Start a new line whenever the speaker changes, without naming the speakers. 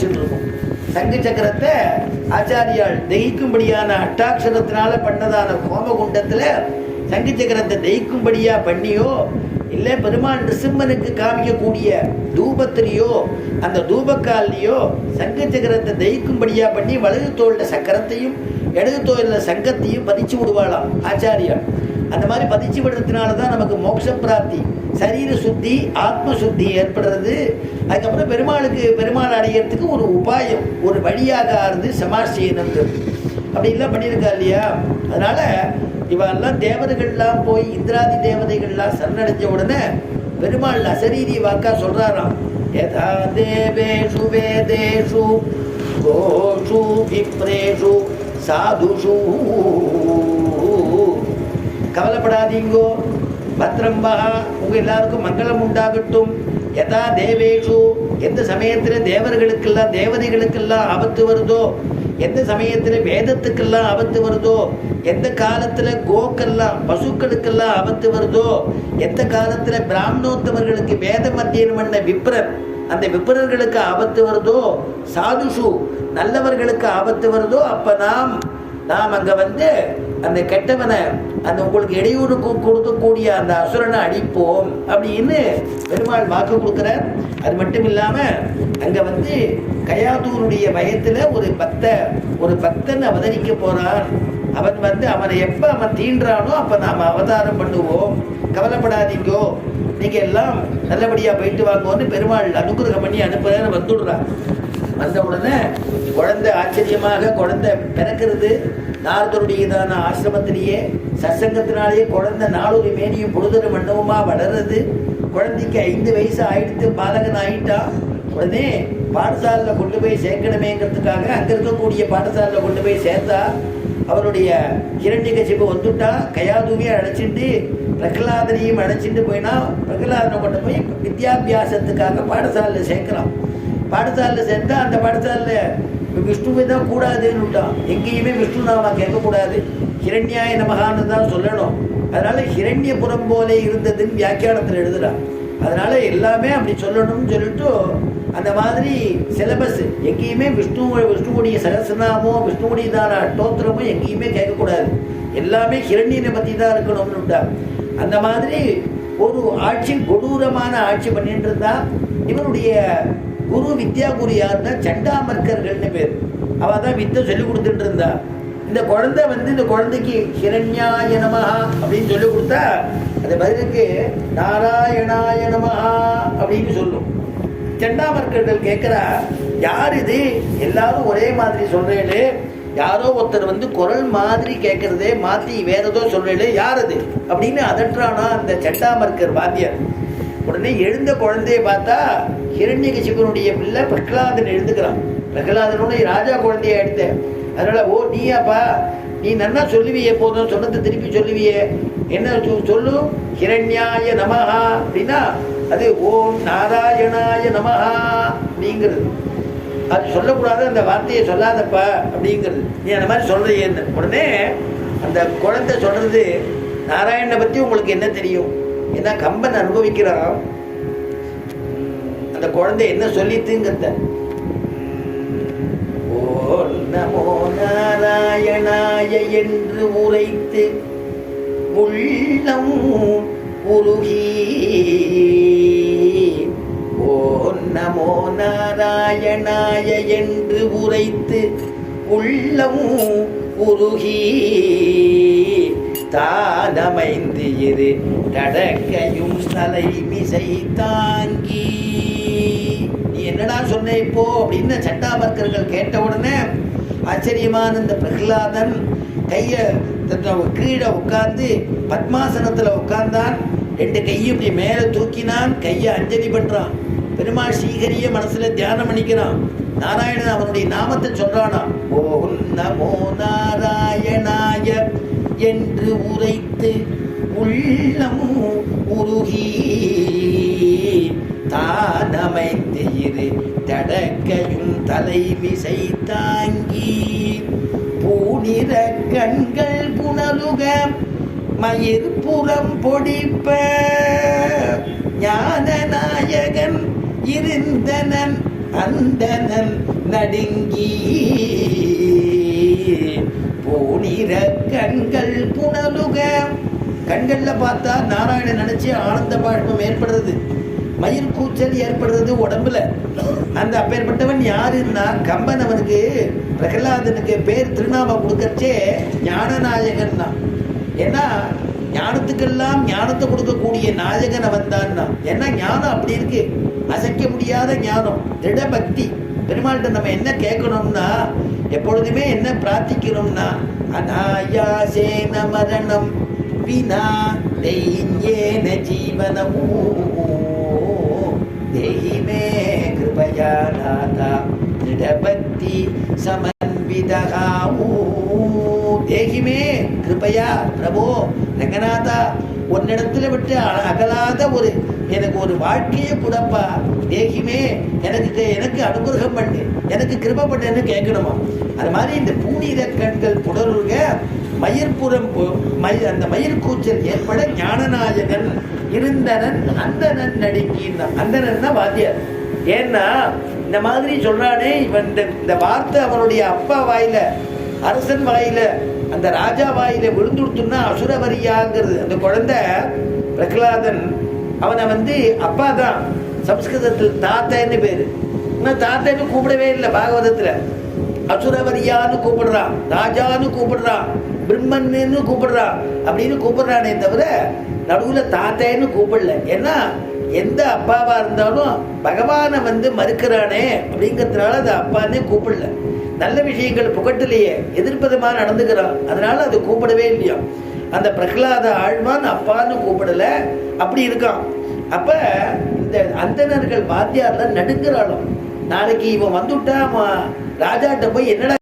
வச்சுட்டு இருக்கோம் சங்கு சக்கரத்தை ஆச்சாரியால் தகிக்கும்படியான அட்டாட்சரத்தினால பண்ணதான கோமகுண்டத்தில் சங்கு சக்கரத்தை தகிக்கும்படியா பண்ணியோ இல்லை பெருமான் நிருசிம்மனுக்கு காமிக்கக்கூடிய தூபத்திலேயோ அந்த தூபக்கால்லையோ சங்கு சக்கரத்தை தகிக்கும்படியா பண்ணி வலது தோளில் சக்கரத்தையும் இடது தோளில் சங்கத்தையும் பதிச்சு விடுவாளாம் ஆச்சாரியால். அந்த மாதிரி பதிச்சு விடுறதுனால தான் நமக்கு மோட்ச பிராப்தி. சரீர சுத்தி ஆத்ம சுத்தி ஏற்படுறது. அதுக்கப்புறம் பெருமாளுக்கு பெருமாள் அடையிறதுக்கு ஒரு உபாயம் ஒரு வழியாக ஆறுது சமாசீனன்றது அப்படின்லாம் பண்ணியிருக்கா இல்லையா? அதனால் இவெல்லாம் தேவதைகள்லாம் போய் இந்திராதி தேவதைகள்லாம் சரணடைஞ்ச உடனே பெருமாள் அசரீரி வாக்கா சொல்கிறாராம் யதா தேவேஷு வேதேஷு கோஷு விப்ரேஷு சாதுஷு. கவலைப்படாதீங்கோ. பத்ரம்பா உங்க எல்லாருக்கும் மங்களம் உண்டாகட்டும். எதா தேவேஷு. எந்த சமயத்தில் தேவர்களுக்கெல்லாம் தேவதைகளுக்கெல்லாம் ஆபத்து வருதோ? எந்த சமயத்தில் வேதத்துக்கெல்லாம் ஆபத்து வருதோ? எந்த காலத்தில் கோக்கெல்லாம் பசுக்களுக்கெல்லாம் ஆபத்து வருதோ? எந்த காலத்தில் பிராமணோத்தவர்களுக்கு வேத மத்தியனம் பண்ண விப்ரர் அந்த விப்ரர்களுக்கு ஆபத்து வருதோ? சாதுஷு நல்லவர்களுக்கு ஆபத்து வருதோ? அப்போ நாம் நாம் அங்கே வந்து அந்த கெட்டவனை அந்த உங்களுக்கு இடையூறு கொடுக்கக்கூடிய அந்த அசுரனை அடிப்போம் அப்படின்னு பெருமாள் வாக்கு கொடுக்குறார். அது மட்டும் இல்லாமல் அங்கே வந்து கயாதூருடைய பயத்தில் ஒரு பத்த ஒரு பத்தன் அவதரிக்க போகிறான் அவன் வந்து அவனை எப்போ அவன் தீண்டுறானோ அப்போ நாம் அவதாரம் பண்ணுவோம். கவலைப்படாதீங்கோ. நீங்கள் எல்லாம் நல்லபடியாக போயிட்டு வாங்கோன்னு பெருமாள் அனுகிரகம் பண்ணி அனுப்புறேன்னு வந்துடுறான் வந்த உடனே குழந்தை ஆச்சரியமாக குழந்தை பிறக்கிறது. நாரதருடையதான ஆசிரமத்திலேயே சத்சங்கத்தினாலேயே குழந்தை நாளொரு மேனியும் பொழுதொரு மண்டபமாக வளருது குழந்தைக்கு ஐந்து வயசு ஆயிடுத்து பாலகன் ஆயிட்டான் உடனே பாடசாலையில் கொண்டு போய் சேர்க்கணுமேங்கிறதுக்காக அங்கே இருக்கக்கூடிய பாடசாலையில் கொண்டு போய் சேர்த்தா? அவருடைய ஹிரண்யகசிபு வந்துட்டா? கயாதுவியை அழைச்சிட்டு பிரகலாதனையும் அழைச்சிட்டு போயினா பிரகலாதனை கொண்டு போய் வித்யாபியாசத்துக்காக பாடசாலையில் சேர்க்கலாம். பாடசாலையில் சேர்ந்தா அந்த பாடசாலையில் விஷ்ணுவை தான் கூடாதுன்னு விட்டான் எங்கேயுமே விஷ்ணு நாம கேட்கக்கூடாது. ஹிரண்யாய நமகான்னு தான் சொல்லணும். அதனால் ஹிரண்யபுரம் போலே இருந்ததுன்னு வியாக்கியானத்தில் எழுதுகிறான் அதனால் எல்லாமே அப்படி சொல்லணும்னு சொல்லிட்டு அந்த மாதிரி சிலபஸ் எங்கேயுமே விஷ்ணு விஷ்ணுவுடைய சகசிரநாமோ விஷ்ணுவுடையதான அட்டோத்திரமோ எங்கேயுமே கேட்கக்கூடாது. எல்லாமே ஹிரண்யனை பற்றி தான் இருக்கணும்னுட்டான் அந்த மாதிரி ஒரு ஆட்சி கொடூரமான ஆட்சி பண்ணிட்டு இருந்தால் இவனுடைய குரு வித்யா குரு யாருன்னா சண்டாமர்க்கர்கள்னு பேர். அவள் தான் வித்தை சொல்லி கொடுத்துட்டு இருந்தா இந்த குழந்தை வந்து இந்த குழந்தைக்கு ஹிரண்யாய நமஹா அப்படின்னு சொல்லி கொடுத்தா அந்த பதிலுக்கு நாராயணாய நமஹா அப்படின்னு சொல்லும். செண்டாமர்க்கர்கள் கேட்குறா யார் இது? எல்லாரும் ஒரே மாதிரி சொல்கிறேன்னு யாரோ ஒருத்தர் வந்து குரல் மாதிரி கேட்கறதே மாற்றி வேற ஏதோ சொல்றேளே. யார் அது? அப்படின்னு அதற்றானா அந்த செண்டாமர்க்கர் வாத்தியார். உடனே எழுந்த குழந்தையை பார்த்தா ஹிரண்யகசிபனுடைய பிள்ளை பிரகலாதன் எழுந்துக்கிறான். பிரகலாதனுடைய ராஜா குழந்தைய எடுத்தேன் அதனால ஓ நீயாப்பா நீ நன்னா சொல்லுவியே போதும். சொன்னதை திருப்பி சொல்லுவியே. என்ன சொ- சொல்லு? ஹிரண்யாய நமஹா. அப்படின்னா அது ஓம் நாராயணாய நமஹா அப்படிங்கிறது. அது சொல்லக்கூடாது அந்த வார்த்தையை சொல்லாதப்பா அப்படிங்கிறது. நீ அந்த மாதிரி சொல்றியே உடனே அந்த குழந்தை சொல்கிறது நாராயணனை பற்றி உங்களுக்கு என்ன தெரியும்? ஏன்னா கம்பன் அனுபவிக்கிறான்? அந்த குழந்தை என்ன சொல்லித்துங்கிறத ஓல் நமோ நாராயணாய என்று உரைத்து உள்ளம் உருகி. ஓ நமோ நாராயணாய என்று உரைத்து உள்ளம் உருகி. தானமைந்து இரு கடக்கையும் தலைமிசை தாங்கி. நீ என்னடா சொன்ன இப்போ? அப்படின்னு சட்டாமர்க்கர்கள் கேட்ட உடனே ஆச்சரியமான இந்த பிரகலாதன் கைய கீழே உட்கார்ந்து பத்மாசனத்துல உட்கார்ந்தான். ரெண்டு கையும் இப்படி மேலே தூக்கினான் கையை அஞ்சலி பண்றான். பெருமாள் ஸ்ரீகரிய மனசுல தியானம் பண்ணிக்கிறான் நாராயணன் அவனுடைய நாமத்தை சொல்றானா ஓ நமோ நாராயணாய என்று உரைத்து உள்ளம் உருகி தானமைந்து இரு தடக்கையும் தலைமிசை தாங்கி பூனிற கண்கள் புனலுக மயிர் புறம் பொடிப்ப ஞானநாயகன் இருந்தனன் அந்தனன் நடுங்கி போனிர கண்கள் புனலுக. கண்களில் பார்த்தா நாராயணன் நினச்சி ஆனந்த பாஷ்பம் ஏற்படுறது. மயில் கூச்சல் ஏற்படுறது உடம்புல. அந்த அப்பேற்பட்டவன் யாருன்னா கம்பன் அவனுக்கு பிரகலாதனுக்கு பேர் திருநாம கொடுக்கறச்சே ஞானநாயகன் தான் ஏன்னா ஞானத்துக்கெல்லாம் ஞானத்தை கொடுக்கக்கூடிய நாயகன் அவன் தான் ஏன்னா ஞானம் அப்படி இருக்கு. அசைக்க முடியாத ஞானம். திட பக்தி பெருமாள்கிட்ட நம்ம என்ன கேட்கணும்னா எப்பொழுதுமே என்ன பிரார்த்திக்கணும்னா அநாயாசேன மரணம் வினா தெய்யேன ஜீவனமூ தேஹி கிருபயா நாதா திடபக்தி சமன்விதகாமூ தேகிமே கிருபயா பிரபோ ரங்கநாதா உன்னிடத்துல விட்டு அகலாத ஒரு எனக்கு ஒரு வாழ்க்கையை கொடுப்பா தேகிமே எனக்கு எனக்கு அனுகிரகம் பண்ணு. எனக்கு கிருப பண்ணுன்னு கேட்கணுமா? அது மாதிரி இந்த பூனித கண்கள் புடருக மயிர்புறம் பு- அந்த மயிர் கூச்சல் ஏற்பட ஞானநாயகன் இருந்தனன் அந்தனன் நடுங்கினான் அந்தனன் தான் வாத்தியார். ஏன்னா இந்த மாதிரி சொல்றானே இவன் இந்த இந்த வார்த்தை அவனுடைய அப்பா வாயில அரசன் வாயில அந்த ராஜா வாயில விழுந்துடுத்துன்னா அசுரவரியாங்கிறது. அந்த குழந்தை பிரகலாதன் அவனை வந்து அப்பா தான் சம்ஸ்கிருதத்தில் தாத்தன்னு பேரு. இன்னும் தாத்தன்னு கூப்பிடவே இல்லை பாகவதத்துல. அசுரவரியான்னு கூப்பிடுறான் ராஜான்னு கூப்பிடுறான் பிரம்மன்னு கூப்பிடுறான் அப்படின்னு கூப்பிடுறானே தவிர நடுவில் தாத்தேன்னு கூப்பிடல. ஏன்னா எந்த அப்பாவா இருந்தாலும் பகவானை வந்து மறுக்கிறானே அப்படிங்கிறதுனால அது அப்பான்னே கூப்பிடல. நல்ல விஷயங்கள் புகட்டிலேயே எதிர்ப்பதமா நடந்துக்கிறான் அதனால அது கூப்பிடவே இல்லையா? அந்த பிரகலாத ஆழ்வான் அப்பான்னு கூப்பிடல. அப்படி இருக்கான். அப்ப இந்த அந்தணர்கள் வாத்தியார்ல நடுங்கிறாளாம். நாளைக்கு இவன் வந்துட்டா ராஜாட்ட போய் என்னடா